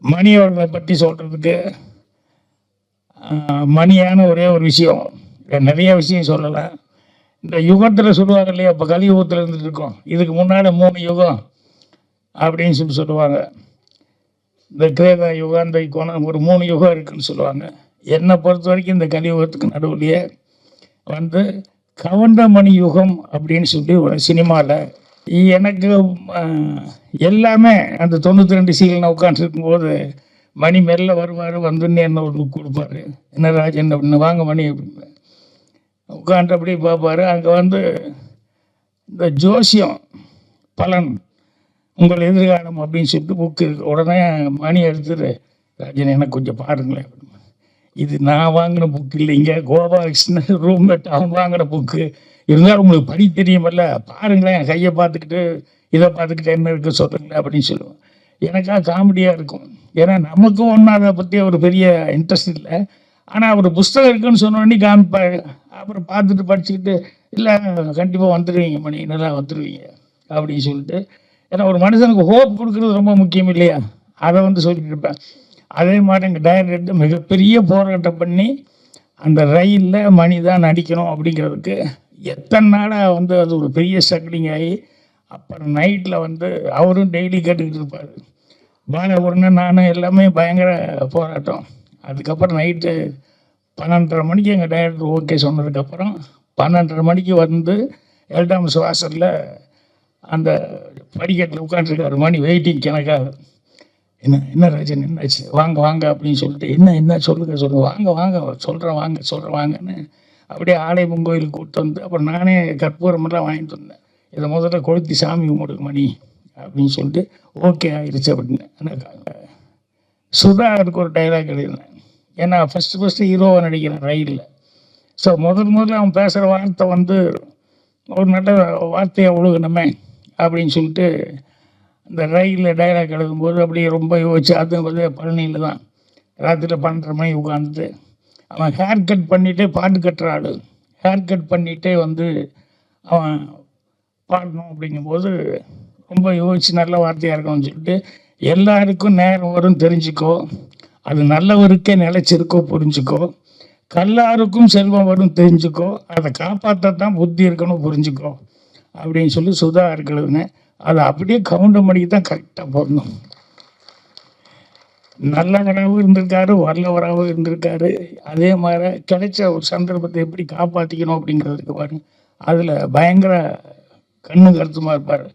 மணி அவர்களை பற்றி சொல்கிறதுக்கு மணியான ஒரே ஒரு விஷயம். நிறைய விஷயம் சொல்லலை. இந்த யுகத்தில் சொல்லுவாங்க இல்லையா? இப்போ கலியுகத்தில் இருந்துட்டு இருக்கோம். இதுக்கு முன்னாடி மூணு யுகம் அப்படின்னு சொல்லி சொல்லுவாங்க. இந்த கிரேதா யுகாந்த கோணம் ஒரு மூணு யுகம் இருக்குன்னு சொல்லுவாங்க. என்னை பொறுத்த வரைக்கும் இந்த கலியுகத்துக்கு நடுவுலையே வந்து கவண்டமணி யுகம் அப்படின்னு சொல்லி ஒரு சினிமாவில் எனக்கு எல்லாமே அந்த தொண்ணூற்றி ரெண்டு சீக்கிரம் உட்காந்துருக்கும் போது மணி மெல்ல வருவார் வந்துன்னு என்ன ஒரு கொடுப்பாரு. என்ன ராஜன் அப்படின்னு வாங்க மணி அப்படின்னு. உட்காந்து அப்படியே பார்ப்பாரு. அங்கே வந்து இந்த ஜோசியம் பலன் உங்கள் எதிர்காலம் அப்படின்னு சொல்லிட்டு புக்கு உடனே மணி எடுத்துட்டு ராஜன் எனக்கு கொஞ்சம் பாருங்களேன் அப்படின்னு. இது நான் வாங்கின புக்கு இல்லைங்க கோபாலகிருஷ்ணன் ரூம்மேட் அவன் வாங்கின புக்கு இருந்தாலும் உங்களுக்கு படி தெரியுமல்ல. பாருங்களேன் என் கையை பார்த்துக்கிட்டு இதை பார்த்துக்கிட்டு என்ன இருக்கு சொல்லுங்களேன் அப்படின்னு சொல்லுவேன். எனக்கா காமெடியாக இருக்கும். ஏன்னா நமக்கும் ஒன்றும் அதை பற்றி ஒரு பெரிய இன்ட்ரெஸ்ட் இல்லை. ஆனால் அவர் புஸ்தகம் இருக்குன்னு சொன்னோடனே காமிப்பாரு. அப்புறம் பார்த்துட்டு படிச்சுக்கிட்டு இல்லை கண்டிப்பாக வந்துடுவீங்க மணி. நல்லா வந்துடுவீங்க அப்படின்னு சொல்லிட்டு. ஏன்னா ஒரு மனுஷனுக்கு ஹோப் கொடுக்குறது ரொம்ப முக்கியம் இல்லையா? அதை வந்து சொல்லிட்டு இருப்பேன். அதே மாதிரி எங்கள் டைரக்டர் மிகப்பெரிய போராட்டம் பண்ணி அந்த ரயிலில் மணி தான் நடிக்கணும் அப்படிங்கிறதுக்கு எத்தனை நாளாக வந்து அது ஒரு பெரிய சக்லிங் ஆகி அப்புறம் நைட்டில் வந்து அவரும் டெய்லி கேட்டுக்கிட்டு இருப்பார். பாலபுரன்னு நானும் எல்லாமே பயங்கர போராட்டம். அதுக்கப்புறம் நைட்டு பன்னெண்டரை மணிக்கு எங்கள் டைரக்டர் ஓகே சொன்னதுக்கப்புறம் பன்னெண்டரை மணிக்கு வந்து எல்டாம்ஸ் வாசலில் அந்த படிக்கட்டில் உட்காந்துருக்காரு மணி வெயிட்டிங் எனக்காக. என்ன என்ன ராஜன் என்னாச்சு வாங்க வாங்க அப்படின்னு சொல்லிட்டு என்ன என்ன சொல்லுங்க சொல்லுங்க. வாங்க வாங்க சொல்கிறேன் வாங்க சொல்கிறேன் வாங்கன்னு அப்படியே ஆலய கோயிலுக்கு கூப்பிட்டு வந்து அப்புறம் நானே கற்பூரமெல்லாம் வாங்கிட்டு வந்தேன். இதை முதல்ல கொளுத்தி சாமி கும்பிடுங்க மணி அப்படின்னு சொல்லிட்டு ஓகே ஆயிடுச்சு அப்படின்னு எனக்கு சுதா அதுக்கு ஒரு டைலாக் எழுதினேன் ஏன்னா ஃபஸ்ட்டு ஃபஸ்ட்டு ஹீரோவை நடிக்கிறேன் ரயிலில். ஸோ முதல் முதல்ல அவன் பேசுகிற வார்த்தை வந்து ஒரு நல்ல வார்த்தையை ஒழுகணுமே அப்படின்னு சொல்லிட்டு இந்த ரயிலில் டைலாக் எழுதும்போது அப்படியே ரொம்ப யோசிச்சு அது வந்து பழனியில் தான். ராத்திரி பன்னெண்டரை மணி உட்காந்துட்டு அவன் ஹேர் கட் பண்ணிகிட்டே பாட்டு கட்டுற ஆள் ஹேர் கட் பண்ணிகிட்டே வந்து அவன் பாடணும் அப்படிங்கும்போது ரொம்ப யோசிச்சு நல்ல வார்த்தையாக இருக்கணும்னு சொல்லிட்டு எல்லாருக்கும் நேரம் வரும் தெரிஞ்சுக்கோ. அது நல்லவருக்கே நிலச்சிருக்கோ புரிஞ்சுக்கோ. கல்லாருக்கும் செல்வம் வரும் தெரிஞ்சுக்கோ. அதை காப்பாற்றத்தான் புத்தி இருக்கணும் புரிஞ்சுக்கோ. அப்படின்னு சொல்லி சுதா இருக்கிறதுன்னு அதை அப்படியே கவுண்டர் மணிக்கு தான் கரெக்டாக போடணும். நல்லவராகவும் இருந்திருக்காரு வல்லவராகவும் இருந்திருக்காரு. அதே மாதிரி கிடைச்ச ஒரு சந்தர்ப்பத்தை எப்படி காப்பாற்றிக்கணும் அப்படிங்கிறதுக்கு பாருங்க. அதில் பயங்கர கண்ணு கருத்துமாக இருப்பார்.